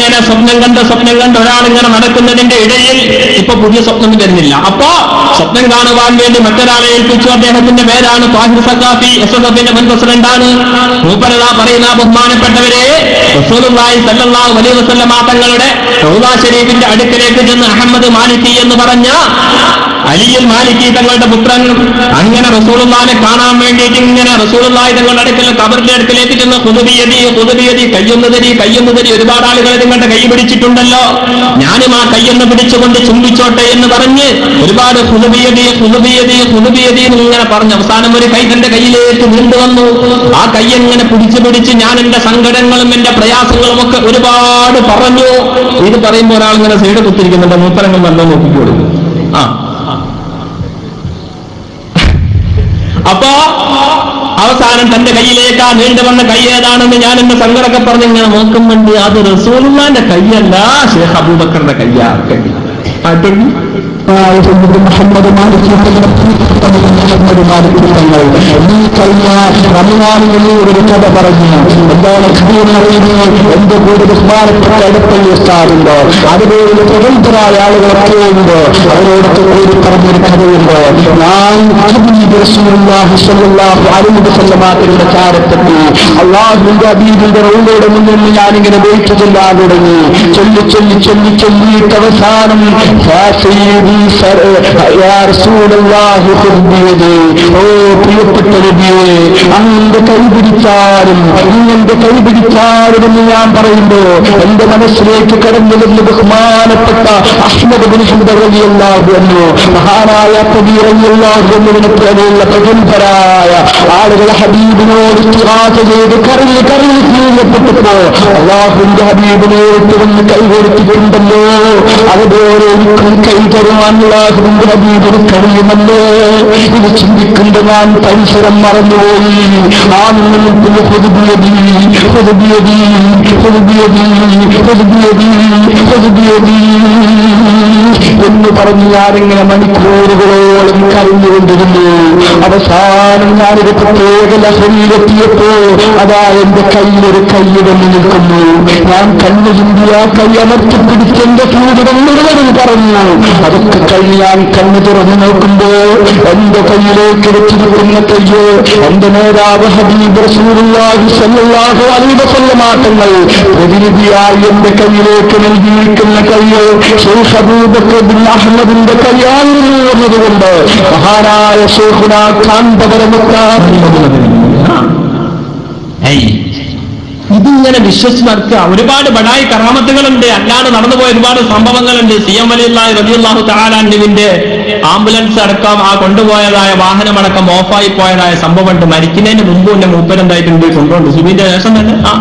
ഇങ്ങനെ സ്വപ്നം കണ്ട് സ്വപ്നം കണ്ട് ഒരാളിങ്ങനെ നടക്കുന്നതിന്റെ ഇടയിൽ ഇപ്പൊ പുതിയ സ്വപ്നം വരുന്നില്ല. അപ്പോ സ്വപ്നം കാണുവാൻ വേണ്ടി മറ്റൊരാളെ ഏൽപ്പിച്ചു. അദ്ദേഹത്തിന്റെ പേരാണ് താഹിർ സക്കാഫി എഫിന്റെ മുൻ പ്രസിഡന്റാണ് ഭൂപരത പറയുന്ന ബഹുമാനപ്പെട്ടവരെ റസൂലുള്ളാഹി സല്ലല്ലാഹു അലൈഹി തങ്ങളുടെ ഷരീഫിന്റെ അടുക്കലേക്ക് ചെന്ന് അഹമ്മദ് മാലിക്കി എന്ന് പറഞ്ഞ അലിയൽ മാലിക്കി തങ്ങളുടെ പുത്രൻ അങ്ങനെ റസൂലുള്ളാനെ കാണാൻ വേണ്ടിയിട്ട് ഇങ്ങനെ റസൂലുള്ളാഹി തങ്ങളുടെ അടുക്കൽ കബറിന്റെ അടുക്കലേക്ക് ചെന്ന് കുതുബിയതി കുതുബിയതി കയ്യൊന്നുതരി കയ്യൊന്നുതരി ഒരുപാട് ആളുകൾ നിങ്ങളുടെ കൈ പിടിച്ചിട്ടുണ്ടല്ലോ. ഞാനും ആ കയ്യൊന്ന് പിടിച്ചുകൊണ്ട് ചുംബിച്ചോട്ടെ എന്ന് പറഞ്ഞ് ഒരുപാട് ഇങ്ങനെ പറഞ്ഞു. അവസാനം ഒരു കൈ തന്റെ കയ്യിലേക്ക് നീണ്ടു വന്നു. ആ കൈ എങ്ങനെ പിടിച്ചു പിടിച്ച് ഞാൻ എന്റെ സങ്കടങ്ങളും എന്റെ പ്രയാസങ്ങളും ഒക്കെ ഒരുപാട് പറഞ്ഞു. ഇത് പറയുമ്പോൾ ഒരാൾ ഇങ്ങനെ സൈഡ് കുത്തിരിക്കുന്നുണ്ട് മൂത്തരങ്ങൾ നല്ല നോക്കിക്കോളൂ. ആ. അപ്പോ അവസാനം തന്റെ കയ്യിലേക്ക് ആ നീണ്ടു വന്ന കൈ ഏതാണെന്ന് ഞാൻ എന്റെ സങ്കടമൊക്കെ പറഞ്ഞ് ഇങ്ങനെ നോക്കും വേണ്ടി അത് റസൂലുള്ളാന്റെ കൈയല്ല ഷേഖ് അബൂബക്കറിന്റെ കയ്യാ കൈ. ഉസ്താദുണ്ട് അതുപോലെ പ്രഗത്ഭരായ ആളുകളൊക്കെ ഉണ്ട് അവരോടൊക്കെ കൂടി പറഞ്ഞൊരു കഥയുണ്ട് ഞാൻ വസല്ലമയുടെ ചാരത്തെത്തി അള്ളാഹുവിന്റെ ഹബീബിന്റെ റൗലയുടെ മുന്നിൽ ഞാനിങ്ങനെ വെയിറ്റ് ചെല്ലാൻ തുടങ്ങി ചൊല്ലി ചൊല്ലി ചൊല്ലി ചൊല്ലിയിട്ട് അവസാനം ഓ പ്രിയപ്പെട്ട നബിയെ അങ്ങന്റെ കൈ പിടിച്ചാലും ഇങ്ങന്റെ കൈ പിടിച്ചാലും എന്ന് ഞാൻ പറയുമ്പോ എന്റെ മനസ്സിലേക്ക് കടന്നു വരുന്ന ബഹുമാനപ്പെട്ട അഹ്മദ് ബിൻ ഹംദ റളിയല്ലാഹു അൻഹു മഹാനായ കബീർ റളിയല്ലാഹു അൻഹുവിനെ പോലെയുള്ള പ്രഗത്ഭരായ ആളുകൾ ഹബീബിനോട് ഇസ്തിഗാസ ചെയ്ത് കരഞ്ഞ് കരഞ്ഞ് ചെയ്യപ്പെട്ടപ്പോ അള്ളാഹുവിന്റെ ഹബീബിനെ വന്ന് കൈകൊടുത്തിട്ടുണ്ടല്ലോ അതുപോലെ കൈ തരുവാൻ അള്ളാഹുവിന്റെ ഹബീബിന് കഴിയുമല്ലോ. ഇത് ചിന്തിക്കുമ്പോൾ ഞാൻ പരിസരം മറന്നുപോയി. ആ നിന്നും പൊതുബിയതി പൊതുബിയതി പൊതുബിയതി പൊതുബിയതി പൊതുബിയതി എന്ന് പറഞ്ഞ് ഞാനിങ്ങനെ മണിക്കൂറുകളോളം കരഞ്ഞുകൊണ്ടിരുന്നു. അവസാനം ഞാനൊരു പ്രത്യേക ലഹരിയിലെത്തിയപ്പോ അതാ എന്റെ കയ്യിലൊരു കൈ വന്ന് നിൽക്കുന്നു. ഞാൻ കണ്ണു ചിന്തിയ കൈ അമർത്തി പിടിച്ച് എന്റെ ചൂടുകൾ മുഴുവനും പറഞ്ഞു. അതൊക്കെ കഴിഞ്ഞ് ഞാൻ കണ്ണു തുറന്നു നോക്കുമ്പോ എന്റെ കയ്യിലേക്ക് വെച്ചിരിക്കുന്ന കയ്യ് എന്റെ നേതാവ് ഹബീബ് റസൂലുള്ളാഹി അലൈഹി വസല്ലം പ്രതിനിധിയായി എന്റെ കയ്യിലേക്ക് നൽകിയിരിക്കുന്ന കയ്യ് ഷെയ്ഖ് അഹമ്മദിന്റെ കല്യാണം എന്നതുകൊണ്ട് മഹാനായ ഷെയ്ഖുന ഏയ്. ഇതിങ്ങനെ വിശ്വസിച്ച് നടക്കുക ഒരുപാട് ബടായി കറാമത്തുകളുണ്ട്. അല്ലാതെ നടന്നുപോയ ഒരുപാട് സംഭവങ്ങളുണ്ട്. സി എം വലിയ റബിയുല്ലാഹു താലാൻഡുവിന്റെ ആംബുലൻസ് അടക്കം ആ കൊണ്ടുപോയതായ വാഹനമടക്കം ഓഫായി പോയതായ സംഭവമുണ്ട്. മരിക്കുന്നതിന് മുമ്പ് എന്റെ മൂപ്പരെന്തായിട്ടുണ്ട് കൊണ്ടുപോകുന്നുണ്ട് സുബിന്റെ ശേഷം തന്നെ? ആ.